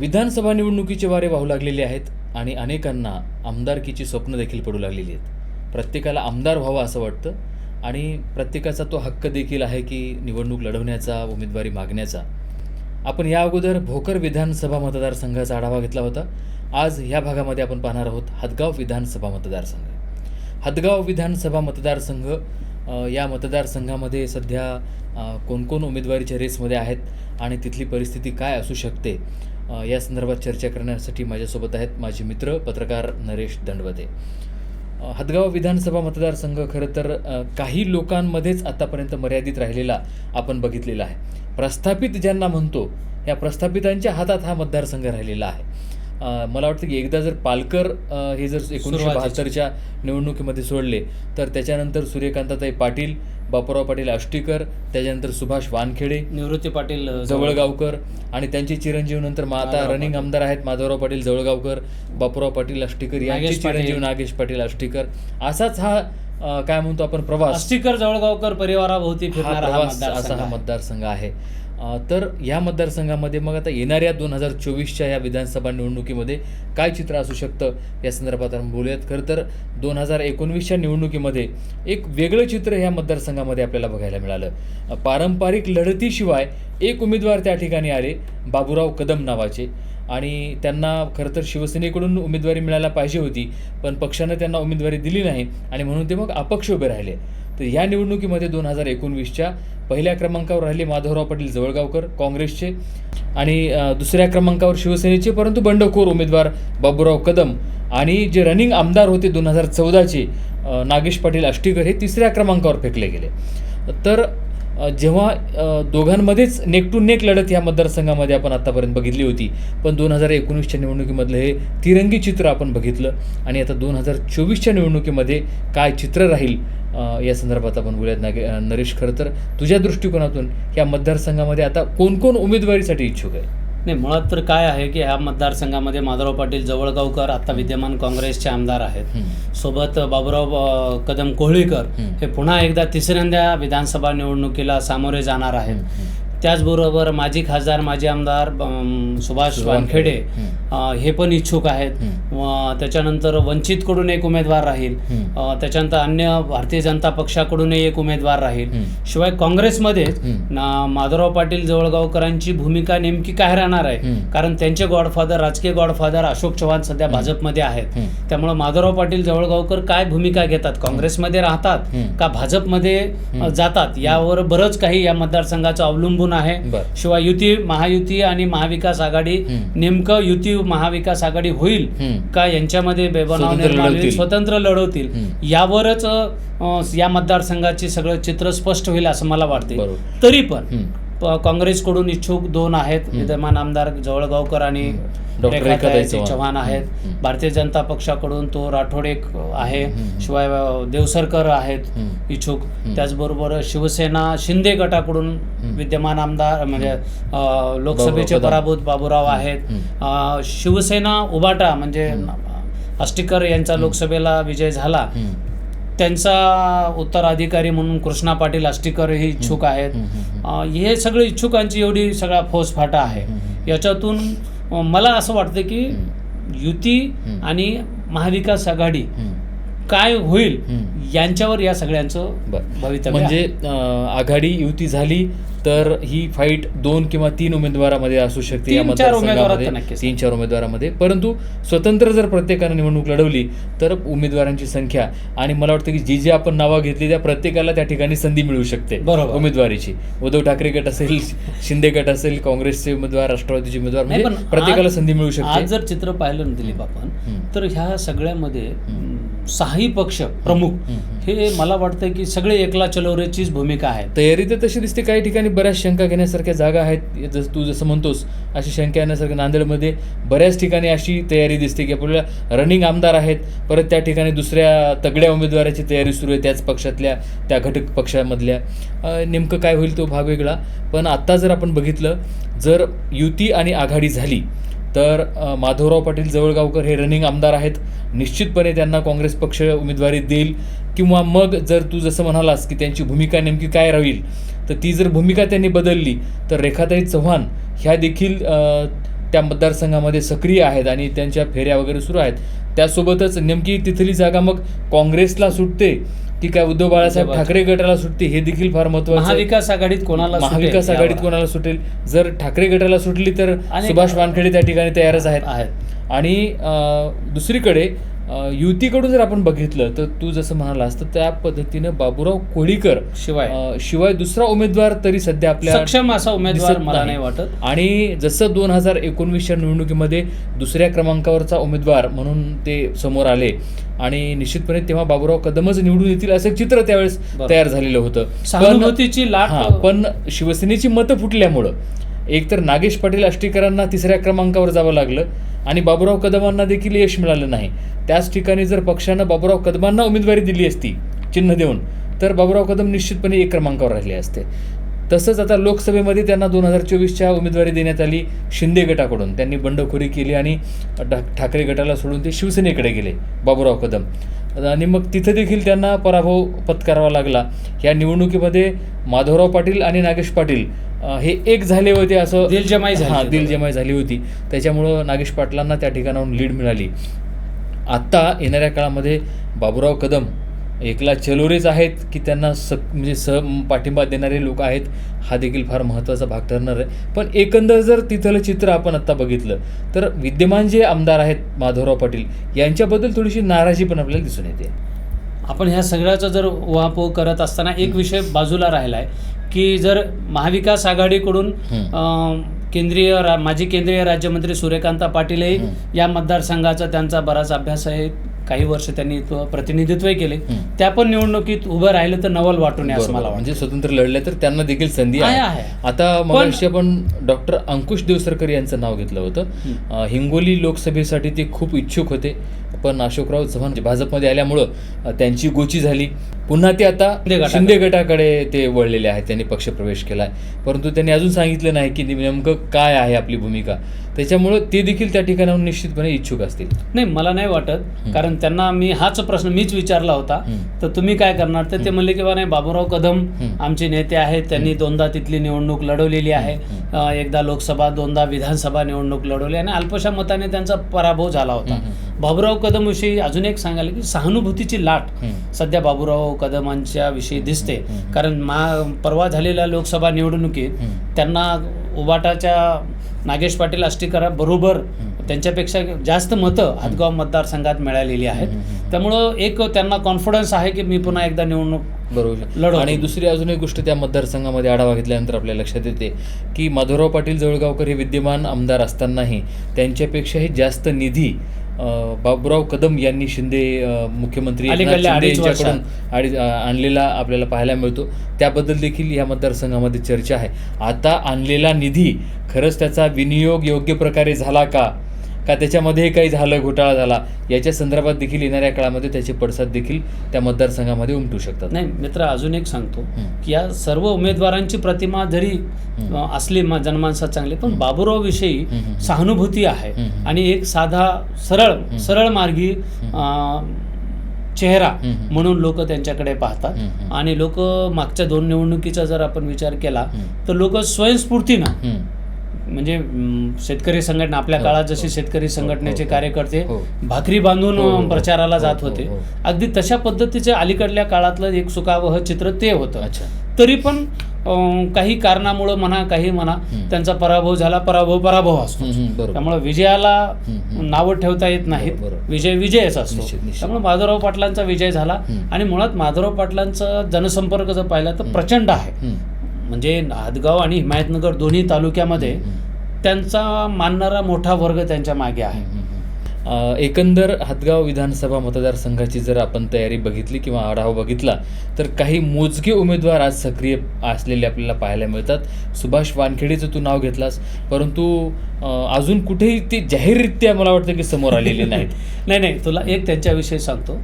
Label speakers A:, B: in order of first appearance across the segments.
A: विधानसभा निवडणुकीचे वारे वाहू लागलेले आहेत आणि अनेकांना आमदारकीची स्वप्न देखील पडू लागलेली आहेत. प्रत्येकाला आमदार व्हावं असं वाटतं आणि प्रत्येकाचा तो हक्क देखील आहे की निवडणूक लढवण्याचा उमेदवारी मागण्याचा. आपण या अगोदर भोकर विधानसभा मतदारसंघाचा आढावा घेतला होता. आज ह्या भागामध्ये आपण पाहणार आहोत हदगाव विधानसभा मतदारसंघ. हदगाव विधानसभा मतदारसंघ या मतदारसंघामध्ये सध्या कोणकोण उमेदवारीच्या रेसमध्ये आहेत आणि तिथली परिस्थिती काय असू शकते या संदर्भात चर्चा करण्यासाठी माझ्यासोबत आहेत माझे मित्र पत्रकार नरेश दंडवते. हदगाव विधानसभा मतदारसंघ खरं तर काही लोकांमध्येच आतापर्यंत मर्यादित राहिलेला आपण बघितलेला आहे. प्रस्थापित ज्यांना म्हणतो या प्रस्थापितांच्या हातात हा मतदारसंघ राहिलेला आहे. मला वाटतं की एकदा जर पालकर हे जर एकोणीसशे. बहात्तरच्या निवडणुकीमध्ये सोडले तर त्याच्यानंतर सूर्यकांताताई पाटील बापूराव पाटील आष्टीकर त्याच्यानंतर सुभाष वानखेडे
B: निवृत्ती पाटील
A: जवळगावकर आणि त्यांचे चिरंजीव नंतर आता
B: माधवराव
A: रनिंग आमदार आहेत माधवराव पाटील जवळगावकर बापूराव पाटील आष्टीकर यांचे. चिरंजीव नागेश पाटील आष्टीकर असाच हा काय म्हणतो आपण प्रवास
B: आष्टीकर जवळगावकर परिवाराभोवती फिरणारा
A: असा हा. मतदारसंघ आहे तर या मतदारसंघामध्ये मग आता येणाऱ्या दोन हजार चोवीसच्या या विधानसभा निवडणुकीमध्ये काय चित्र असू शकतं? या संदर्भात आपण बोलूयात. खरं तर दोन हजार एकोणवीसच्या निवडणुकीमध्ये एक वेगळं चित्र ह्या मतदारसंघामध्ये आपल्याला बघायला मिळालं. पारंपरिक लढतीशिवाय एक उमेदवार त्या ठिकाणी आले बाबूराव कदम नावाचे. आणि त्यांना खरं तर शिवसेनेकडून उमेदवारी मिळायला पाहिजे होती पण पक्षानं त्यांना उमेदवारी दिली नाही आणि म्हणून ते मग अपक्ष उभे राहिले. तर या निवडणुकीमध्ये दोन हजार एकोणवीसच्या पहिल्या क्रमांकावर राहिले माधवराव पाटील जवळगावकर काँग्रेसचे आणि दुसऱ्या क्रमांकावर शिवसेनेचे परंतु बंडखोर उमेदवार बाबूराव कदम आणि जे रनिंग आमदार होते दोन हजार चौदाचे नागेश पाटील आष्टीकर हे तिसऱ्या क्रमांकावर फेकले गेले. तर जेव्हा दोघांमध्येच नेक टू नेक लढत ह्या मतदारसंघामध्ये आपण आत्तापर्यंत बघितली होती. पण दोन हजार एकोणीसच्या निवडणुकीमधलं हे तिरंगी चित्र आपण बघितलं आणि आता दोन हजार चोवीसच्या निवडणुकीमध्ये काय चित्र राहील या संदर्भात आपण बोलूयात नागे नरेश खरं तर. तुझ्या दृष्टिकोनातून या मतदारसंघामध्ये आता कोण कोण उमेदवारीसाठी इच्छुक आहे?
B: नाही मुळात तर काय आहे की ह्या मतदारसंघामध्ये माधवराव पाटील जवळगावकर आता विद्यमान काँग्रेसचे आमदार आहेत. सोबत बाबुराव कदम कोहळीकर. हे पुन्हा एकदा तिसऱ्यांदा विधानसभा निवडणुकीला सामोरे जाणार आहेत त्याचबरोबर माजी खासदार माजी आमदार सुभाष वानखेडे हे पण इच्छुक आहेत. त्याच्यानंतर वंचितकडून एक उमेदवार राहील. त्याच्यानंतर अन्य भारतीय जनता पक्षाकडूनही एक उमेदवार राहील. शिवाय काँग्रेसमध्येच. ना माधवराव पाटील जवळगावकरांची भूमिका नेमकी काय राहणार आहे. कारण त्यांचे गॉडफादर राजकीय गॉडफादर अशोक चव्हाण सध्या भाजपमध्ये आहेत. त्यामुळे माधवराव पाटील जवळगावकर काय भूमिका घेतात? काँग्रेसमध्ये राहतात. का भाजपमध्ये जातात? यावर बरंच काही या मतदारसंघाचं अवलंबून आहे. शिवाय युती महायुती आणि महाविकास आघाडी. नेमकं युती महाविकास आघाडी होईल. का यांच्यामध्ये बेबनाव
A: स्वतंत्र
B: निर्माण
A: लढवतील.
B: स्वतंत्र लढवतील
A: हम्म.
B: यावरच या मतदारसंघाचे सगळं चित्र स्पष्ट होईल असं मला वाटते. तरी पण काँग्रेसकडून इच्छुक दोन आहेत. विद्यमान आमदार जवळगावकर आणि
A: चव्हाण.
B: आहेत. भारतीय जनता पक्षाकडून तो राठोड एक आहे. शिवाय देवसरकर आहेत. इच्छुक. त्याचबरोबर शिवसेना शिंदे गटाकडून विद्यमान आमदार म्हणजे लोकसभेचे. पराभूत बाबूराव आहेत. शिवसेना उबाटा म्हणजे आष्टीकर यांचा लोकसभेला विजय झाला. त्यांचा उत्तराधिकारी म्हणून कृष्णा पाटील आष्टीकर हे इच्छुक आहेत. हे सगळे इच्छुकांची एवढी सगळा फौजफाटा आहे. याच्यातून मला असं वाटतं की युती आणि महाविकास आघाडी. काय होईल. यांच्यावर या सगळ्यांचं. भवितव्य
A: म्हणजे आघाडी युती झाली तर ही फाईट दोन किंवा तीन उमेदवारामध्ये असू शकते या
B: तीन चार
A: मतदारसंघामध्ये. तीन उमेदवारामध्ये परंतु स्वतंत्र जर प्रत्येकानं निवडणूक लढवली तर उमेदवारांची संख्या आणि मला वाटतं की जी जी आपण नावं घेतली त्या प्रत्येकाला त्या ठिकाणी संधी मिळू शकते
B: बरोबर.
A: उमेदवारीची उद्धव ठाकरे गट असेल शिंदे गट असेल काँग्रेसचे उमेदवार राष्ट्रवादीचे उमेदवार म्हणजे प्रत्येकाला संधी मिळू
B: आज
A: शकते
B: जर चित्र पाहिलं ना दिलीप आपण. तर ह्या सगळ्यामध्ये सहाही पक्ष प्रमुख हे मला वाटतं की सगळे एकला चलोरेचीच भूमिका आहे.
A: तयारी तर तशी दिसते काही ठिकाणी बऱ्याच शंका घेण्यासारख्या जागा आहेत. जसं तू जसं म्हणतोस अशी शंका येण्यासारखं नांदेडमध्ये बऱ्याच ठिकाणी अशी तयारी दिसते की आपल्याला रनिंग आमदार आहेत. परत त्या ठिकाणी दुसऱ्या तगड्या उमेदवाराची तयारी सुरू आहे त्याच पक्षातल्या त्या घटक पक्षामधल्या. नेमकं काय होईल तो भाग वेगळा. पण आत्ता जर आपण बघितलं जर युती आणि आघाडी झाली तर माधवराव पाटील जवळगावकर हे रनिंग आमदार आहेत. निश्चितपणे त्यांना काँग्रेस पक्ष उमेदवारी देईल. किंवा मग जर तू जसं म्हणालास की त्यांची भूमिका नेमकी काय राहील तर ती जर भूमिका त्यांनी बदलली तर रेखाताई चव्हाण ह्या देखील त्या मतदारसंघामध्ये सक्रिय आहेत आणि त्यांच्या फेऱ्या वगैरे सुरू आहेत. त्यासोबतच नेमकी तिथली जागा मग काँग्रेसला सुटते. की काय उद्धव बाळासाहेब ठाकरे गटाला सुटते हे देखील फार महत्वाचं.
B: महाविकास आघाडीत कोणाला सुटेल
A: महाविकास आघाडीत कोणाला सुटेल? जर ठाकरे गटाला सुटली तर सुभाष वानखेडे त्या ठिकाणी तयारच आहेत. आणि दुसरीकडे युतीकडून जर आपण बघितलं तर तू जसं म्हणालास तर त्या पद्धतीनं बाबूराव कोळीकर
B: शिवाय.
A: शिवाय दुसरा उमेदवार तरी सध्या आपल्या
B: सक्षम असा उमेदवार मला नाही. वाटत.
A: आणि जसं दोन हजार एकोणवीसच्या निवडणुकीमध्ये दुसऱ्या क्रमांकावरचा उमेदवार म्हणून ते समोर आले आणि निश्चितपणे तेव्हा बाबूराव कदमच निवडून येतील असं चित्र त्यावेळेस. तयार झालेलं होतं. पण-
B: लाट
A: पण शिवसेनेची मतं फुटल्यामुळं एकतर नागेश पाटील आष्टीकरांना तिसऱ्या क्रमांकावर जावं लागलं आणि बाबुराव कदमांना देखील यश मिळालं नाही. त्याच ठिकाणी जर पक्षानं बाबुराव कदमांना उमेदवारी दिली असती चिन्ह देऊन तर बाबुराव कदम निश्चितपणे एक क्रमांकावर राहिले असते. तसंच आता लोकसभेमध्ये त्यांना दोन हजार चोवीसच्या उमेदवारी देण्यात आली शिंदे गटाकडून. त्यांनी बंडखोरी केली आणि ठाकरे गटाला सोडून ते शिवसेनेकडे गेले बाबुराव कदम. आणि मग तिथं देखील त्यांना पराभव पत्करावा लागला. या निवडणुकीमध्ये माधवराव पाटील आणि नागेश पाटील हे एक झाले होते असं
B: दिलजमाई झाली
A: हां. दिलजमाई झाली होती. त्याच्यामुळं नागेश पाटलांना त्या ठिकाणाहून लीड मिळाली. आत्ता येणाऱ्या काळामध्ये बाबूराव कदम एकला चलोरेच आहेत की त्यांना स म्हणजे स पाठिंबा देणारे लोक आहेत हा देखील फार महत्त्वाचा भाग ठरणार आहे. पण एकंदर जर तिथलं चित्र आपण आत्ता बघितलं तर विद्यमान जे आमदार आहेत माधवराव पाटील यांच्याबद्दल थोडीशी नाराजी पण आपल्याला दिसून येते.
B: आपण ह्या सगळ्याचा जर उहापोह करत असताना एक विषय बाजूला राहिला आहे की जर महाविकास आघाडीकडून केंद्रीय माजी केंद्रीय राज्यमंत्री सूर्यकांता पाटीलही
A: हम्म.
B: या मतदारसंघाचा त्यांचा बराच अभ्यास आहे काही वर्ष त्यांनी तो प्रतिनिधित्वही केले. त्या पण निवडणुकीत उभं राहिलं तर नवल वाटून असं. मला
A: म्हणजे स्वतंत्र लढले तर त्यांना देखील संधी
B: आहे.
A: आता मगाशी आपण डॉक्टर अंकुश देवसरकर यांचं नाव घेतलं होतं हिंगोली लोकसभेसाठी ते खूप इच्छुक होते पण अशोकराव चव्हाण भाजपमध्ये आल्यामुळं त्यांची गोची झाली. पुन्हा ते आता
B: शिंदे गटाकडे.
A: ते वळलेले आहेत त्यांनी पक्षप्रवेश केलाय. परंतु त्यांनी अजून सांगितलं नाही की नेमकं काय आहे आपली भूमिका. त्याच्यामुळं ते देखील त्या ठिकाणाहून निश्चितपणे इच्छुक असतील.
B: नाही मला नाही वाटत. कारण त्यांना मी हाच प्रश्न मीच विचारला होता. तर तुम्ही काय करणार? तर ते म्हणले की बा नाही बाबूराव कदम. आमचे नेते आहेत. त्यांनी दोनदा तिथली निवडणूक लढवलेली आहे. एकदा लोकसभा दोनदा विधानसभा निवडणूक लढवली. आणि अल्पशा मताने त्यांचा पराभव झाला होता. बाबूराव कदम विषयी अजून एक सांगायला की सहानुभूतीची लाट. सध्या बाबूराव कदमांच्या विषयी दिसते. कारण मा परवा झालेल्या लोकसभा निवडणुकीत. त्यांना उबाटाच्या नागेश पाटील आष्टीकराबरोबर त्यांच्यापेक्षा जास्त मतं हातगाव मतदारसंघात मिळालेली आहेत. त्यामुळं एक त्यांना कॉन्फिडन्स आहे की मी पुन्हा एकदा निवडणूक
A: बरोबर. आणि दुसरी अजून एक गोष्ट त्या मतदारसंघामध्ये आढावा घेतल्यानंतर आपल्या लक्षात येते की माधवराव पाटील जवळगावकर हे विद्यमान आमदार असतानाही त्यांच्यापेक्षाही जास्त निधी बाबूराव कदम यांनी शिंदे मुख्यमंत्री यांच्याकडून आणलेला आपल्याला पाहायला मिळतो. त्याबद्दल देखील या मतदारसंघामध्ये चर्चा आहे. आता आणलेला निधी खरंच त्याचा विनियोग योग्य प्रकारे झाला का? का त्याच्यामध्ये काही झालं घोटाळा झाला याच्या संदर्भात देखील येणाऱ्या काळामध्ये त्याचे पडसाद देखील त्या मतदारसंघामध्ये उमटू शकतात
B: नाही मित्र अजून एक सांगतो. की या सर्व उमेदवारांची प्रतिमा जरी असली जनमानसात चांगली पण बाबूराव विषयी. सहानुभूती आहे. आणि एक साधा सरळ सरळ मार्गी चेहरा. म्हणून लोक त्यांच्याकडे पाहतात. आणि लोक मागच्या दोन निवडणुकीचा जर आपण विचार केला. तर लोक स्वयंस्फूर्तीनं. म्हणजे शेतकरी संघटना आपल्या
A: हो,
B: काळात
A: हो,
B: जसे शेतकरी
A: हो,
B: संघटनेचे कार्यकर्ते. भाकरी बांधून प्रचाराला जात होते. अगदी तशा पद्धतीचे अलीकडल्या काळातलं एक सुखावह चित्र ते होतं तरी पण काही कारणामुळं म्हणा काही म्हणा. त्यांचा पराभव झाला पराभव पराभव असतो त्यामुळे विजयाला. नावं ठेवता येत नाहीत. विजय विजयच असतो. त्यामुळे माधवराव पाटलांचा विजय झाला. आणि मुळात माधवराव पाटलांचा जनसंपर्क जर पाहिला तर प्रचंड आहे. म्हणजे हातगाव आणि हिमायतनगर दोन्ही तालुक्यामध्ये. त्यांचा मानणारा मोठा वर्ग त्यांच्या मागे आहे
A: एकंदर हातगाव विधानसभा मतदारसंघाची जर आपण तयारी बघितली किंवा आढावा बघितला तर काही मोजके उमेदवार आज सक्रिय असलेले आपल्याला पाहायला मिळतात सुभाष वानखेडेचं तू नाव घेतलास परंतु अजून कुठेही ते जाहीररित्या मला वाटतं की समोर आलेले नाहीत
B: नाही नाही तुला एक त्यांच्याविषयी सांगतो.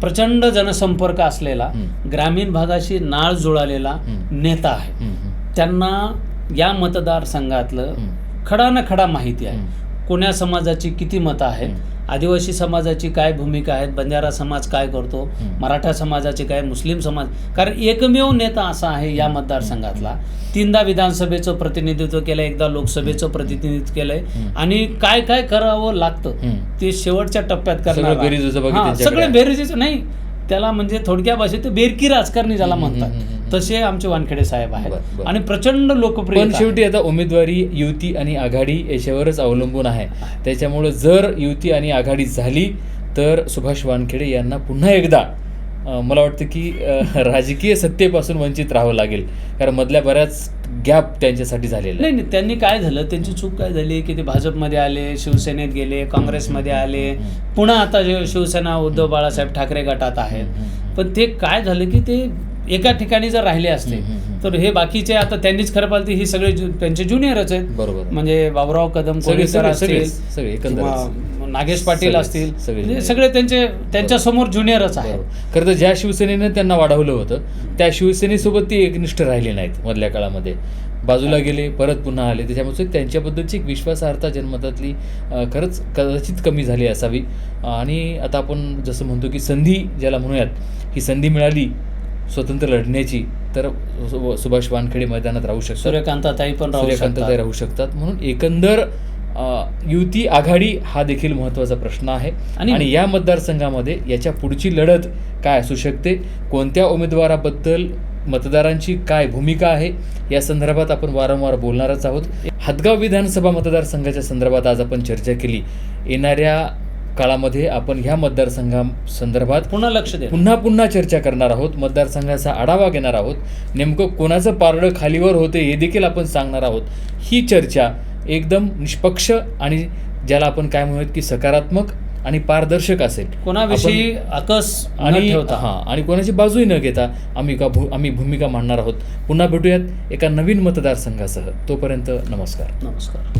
B: प्रचंड जनसंपर्क असलेला. ग्रामीण भागाशी नाळ जुळालेला. नेता आहे. त्यांना या मतदारसंघातलं. खडा न खडा माहिती आहे. कोण्या समाजाची किती मतं आहेत. आदिवासी समाजाची काय भूमिका आहे बंजारा समाज काय करतो. मराठा समाजाचे काय? मुस्लिम समाज? कारण एकमेव नेता असा आहे या मतदारसंघातला. तीनदा विधानसभेचं प्रतिनिधित्व केलं एकदा लोकसभेचं प्रतिनिधित्व केलंय. आणि काय काय करावं लागतं. ते शेवटच्या टप्प्यात
A: सगळं
B: करणार. सगळे बेरीज नाही. त्याला म्हणजे थोडक्या भाषेत बेरकी राजकारणी ज्याला म्हणतात. तसे आमचे वानखेडे साहेब आहेत. आणि प्रचंड लोकप्रिय
A: पण शेवटी आता उमेदवारी युती आणि आघाडी याच्यावरच अवलंबून आहे. त्याच्यामुळे जर युती आणि आघाडी झाली तर सुभाष वानखेडे यांना पुन्हा एकदा मला वाटतं की राजकीय सत्तेपासून वंचित राहावं लागेल. कारण मधल्या बऱ्याच गॅप त्यांच्यासाठी झालेला
B: नाही नाही त्यांनी काय झालं? त्यांची चूक काय झाली? की ते भाजपमध्ये आले शिवसेनेत गेले काँग्रेसमध्ये आले. पुन्हा आता जे शिवसेना उद्धव बाळासाहेब ठाकरे गटात आहेत. पण ते काय झालं की ते एका ठिकाणी जर राहिले असते. तर हे बाकीचे आता त्यांनीच खरं तर ही सगळे त्यांचे ज्युनियरच आहेत.
A: बरोबर.
B: म्हणजे बाबुराव कदम कोळीकर असतील नागेश पाटील असतील.
A: सगळे
B: म्हणजे. सगळे त्यांचे त्यांच्यासमोर ज्युनियरच आहेत.
A: बरोबर. खरं तर ज्या शिवसेनेनं त्यांना वाढवलं होतं त्या शिवसेनेसोबत ते एकनिष्ठ राहिले नाहीत मधल्या काळामध्ये. बाजूला गेले परत पुन्हा आले. त्याच्यामुळे त्यांच्याबद्दलची एक विश्वासार्हता जनमतातली खरंच कदाचित कमी झाली असावी. आणि आता आपण जसं म्हणतो की संधी ज्याला म्हणूयात ही संधी मिळाली स्वतंत्र लढण्याची तर सुभाष वानखेडे मैदानात राहू शकतात.
B: सूर्यकांताताई पण राहू
A: सूर्यकांतताई राहू शकतात. म्हणून एकंदर युती आघाडी हा देखील महत्त्वाचा प्रश्न आहे.
B: आणि-
A: आणि या मतदारसंघामध्ये याच्या पुढची लढत काय असू शकते? कोणत्या उमेदवाराबद्दल मतदारांची काय भूमिका आहे? या संदर्भात आपण वारंवार बोलणारच आहोत. हदगाव विधानसभा मतदारसंघाच्या संदर्भात आज आपण चर्चा केली. येणाऱ्या काळामध्ये आपण ह्या मतदारसंघा संदर्भात
B: पुन्हा लक्ष दे
A: पुन्हा पुन्हा चर्चा करणार आहोत. मतदारसंघाचा आढावा घेणार आहोत. नेमकं कोणाचं पारडं खालीवर होते हे देखील आपण सांगणार आहोत. ही चर्चा एकदम निष्पक्ष आणि ज्याला आपण काय म्हणूयात की सकारात्मक आणि पारदर्शक असेल.
B: कोणाविषयी आकस
A: आणि हां आणि कोणाची बाजूही न घेता आम्ही का भू आम्ही भूमिका मांडणार आहोत. पुन्हा भेटूयात एका नवीन मतदारसंघासह. तोपर्यंत नमस्कार.
B: नमस्कार.